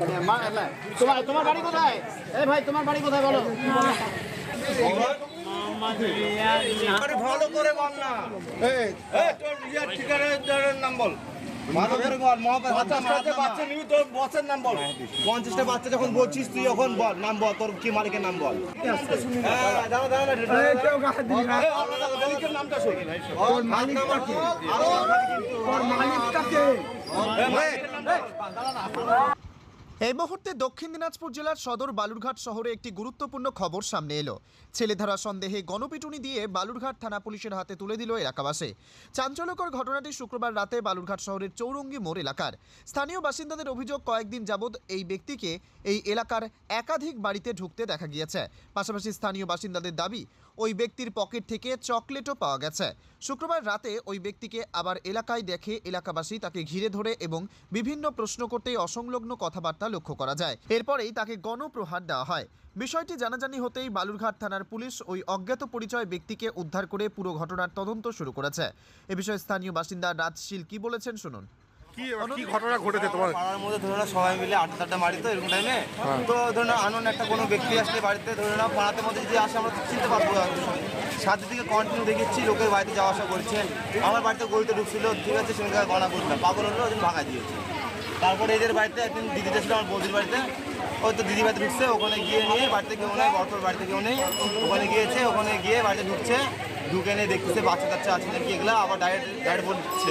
মানে মা- না, তোমার তোমার বাড়ি কোথায়? এই ভাই তোমার বাড়ি কোথায় বলো? ভালো করে বল না। এই এই, তোর ইয়ার ঠিকানার নাম বল। ভালো করে বল পঞ্চাশটা বাচ্চা নিবি তোর বসের নাম বল। পঞ্চাশটা বাচ্চা যখন বলছিস তুই যখন বল নাম বল তোর কি মালিকের নাম বল? হ্যাঁ, মালিকের নামটা শোন। কি তোর মালিকটাকে এই মুহূর্তে দক্ষিণ দিনাজপুর জেলার সদর বালুরঘাট শহরে একটি গুরুত্বপূর্ণ খবর সামনে এলো। ছেলেধারা সন্দেহে গণপিটুনি দিয়ে বালুরঘাট থানা পুলিশের হাতে তুলে দিল এলাকাবাসী। চাঞ্চল্যকর ঘটনাটি শুক্রবার রাতে বালুরঘাট শহরের চৌরঙ্গি মোড় এলাকার। স্থানীয় বাসিন্দাদের অভিযোগ, কয়েকদিন যাবৎ এই ব্যক্তিকে এই এলাকার একাধিক বাড়িতে ঢুকতে দেখা গিয়েছে। পাশাপাশি স্থানীয় বাসিন্দাদের দাবি, ওই ব্যক্তির পকেট থেকে চকলেটও পাওয়া গেছে। শুক্রবার রাতে ওই ব্যক্তিকে আবার এলাকায় দেখে এলাকাবাসী তাকে ঘিরে ধরে এবং বিভিন্ন প্রশ্ন করতে অসংলগ্ন কথাবার্তা লক্ষ্য করা যায়। এরপরেই তাকে গণপ্রহার দেওয়া হয়। বিষয়টি জানাজানি হতেই বালুরঘাট থানার পুলিশ ওই অজ্ঞাত পরিচয় ব্যক্তিকে উদ্ধার করে পুরো ঘটনার তদন্ত শুরু করেছে। এ বিষয়ে স্থানীয় বাসিন্দা রাজশীল কি বলেছেন শুনুন। কি কি ঘটনা ঘটেছে তোমার? পাড়ার মধ্যে ধরে নাও সবাই মিলে আড্ডা টাড্ডা মারি তো এরকম টাইমে তো ধরে নাও আনন্দ একটা কোনো ব্যক্তি আসলে বাড়িতে ধরে নাও পাড়াতে মধ্যে যদি আসে আমরা চিনতে পারব সাথে দিকে কন্টিনিউ দেখেছি লোকের বাড়িতে যাওয়া আসা করছে। আমার বাড়িতে গলিতে ঢুকছিল ঠিক আছে সেখানে গণা করলাম পাগল হলো ভাঙা দিয়েছে। তারপরে এদের বাড়িতে একদিন দিদি ছিল, আমার বৌদির বাড়িতে। ওই তো দিদি বাড়িতে ঢুকছে, ওখানে গিয়ে নিয়ে বাড়িতে কেউ নেই বরফর বাড়িতে কেউ নেই। ওখানে গিয়েছে, ওখানে গিয়ে বাড়িতে ঢুকছে। ঢুকে নিয়ে দেখতেছে বাচ্চা কাচ্চা আছে নাকি এগুলো আবার ডাইরেক্ট ডাইরেক্ট বলছে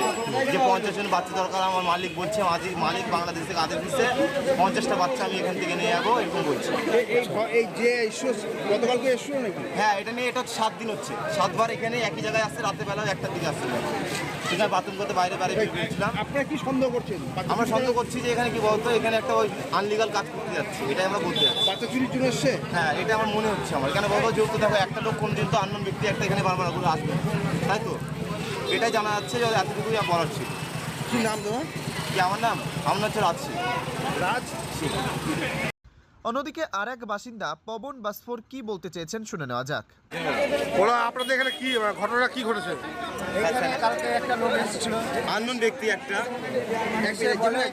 যে পঞ্চাশ জন বাচ্চা দরকার আমার মালিক বলছে মালিক মালিক বাংলাদেশ থেকে আদেশ দিচ্ছে পঞ্চাশটা বাচ্চা আমি এখান থেকে নিয়ে যাব এরকম বলছে। এই এই যে গতকালকে এসছো নাকি? হ্যাঁ এটা নিয়ে এটা সাত দিন হচ্ছে। সাতবার এখানে একই জায়গায় আসছে রাতের বেলা একটার দিকে আসছে। সেখানে বাথরুম করতে বাইরে বাইরে বেরিয়েছিলাম আপনারা কি সন্দেহ করছেন? আমরা সন্দেহ করছি যে এখানে কি বলতো এখানে একটা ওই আনলিগাল কাজ করতে যাচ্ছে এটাই আমরা বলতে যাচ্ছি। বাচ্চা চুরির জন্য এসছে? হ্যাঁ এটা আমার মনে হচ্ছে আমার। এখানে বলতো যেহেতু দেখো একটা লোক কোন দিন তো আননোন ব্যক্তি একটা এখানে বারবার করে আসবে। তাই তো? এটাই জানা যাচ্ছে যে এতটুকুই বলার ছিল। কী নাম তোমার? কি আমার নাম? আমার নাম হচ্ছে রাজ রাজ অন্যদিকে আর এক বাসিন্দা পবন বাসফোর কি বলতে চেয়েছেন শুনে নেওয়া যাক। ওরা আপনাদের এখানে কি ঘটনা কি ঘটেছে? এখানে কালকে একটা লোক এসেছিল। আননোন ব্যক্তি একটা। বলে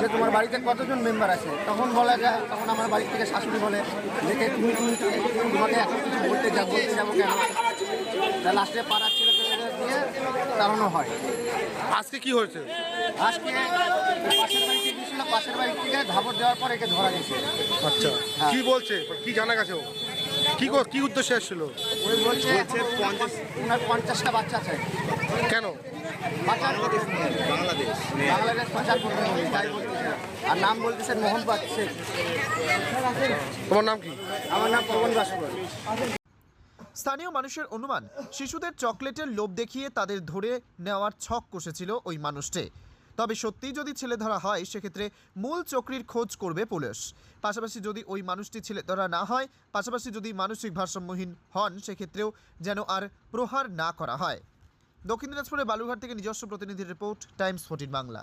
যে তোমার বাড়িতে কতজন মেম্বার আছে? তখন বলা যায় তখন আমার বাড়ি থেকে শাশুড়ি বলে দেখে তুমি তুমি তোমাকে এখন কিছু বলতে যাব বলতে যাব কেন? তা লাস্টে পাড়ার ছেলে দিয়ে তাড়ানো হয়। আজকে কি হয়েছে? আজকে পাশের বাড়িতে গিয়েছিল পাশের বাড়ি থেকে ধাবর দেওয়ার পর একে ধরা গেছে। আচ্ছা কি বলছে? কি জানা গেছে ও? কি কর- কি উদ্দেশ্যে এসেছিল? ওই বলছে ওনার পঞ্চাশটা বাচ্চা আছে। কেন? বাংলাদেশ তাই আর নাম বলতেছে মোহনবাদ শেখ। তোমার নাম কি? আমার নাম পবন ভাস্কর স্থানীয় মানুষের অনুমান শিশুদের চকলেটের লোভ দেখিয়ে তাদের ধরে নেওয়ার ছক কষেছিল ওই মানুষটি। তবে সত্যিই যদি ছেলে ধরা হয়, সেক্ষেত্রে মূল চক্রির খোঁজ করবে পুলিশ। পাশাপাশি যদি ওই মানুষটি ছেলে ধরা না হয়, পাশাপাশি যদি মানসিক ভারসাম্যহীন হন, সেক্ষেত্রেও যেন আর প্রহার না করা হয়। দক্ষিণ দিনাজপুরের বালুঘাট থেকে নিজস্ব প্রতিনিধির রিপোর্ট, টাইমস ফোর্টিন বাংলা।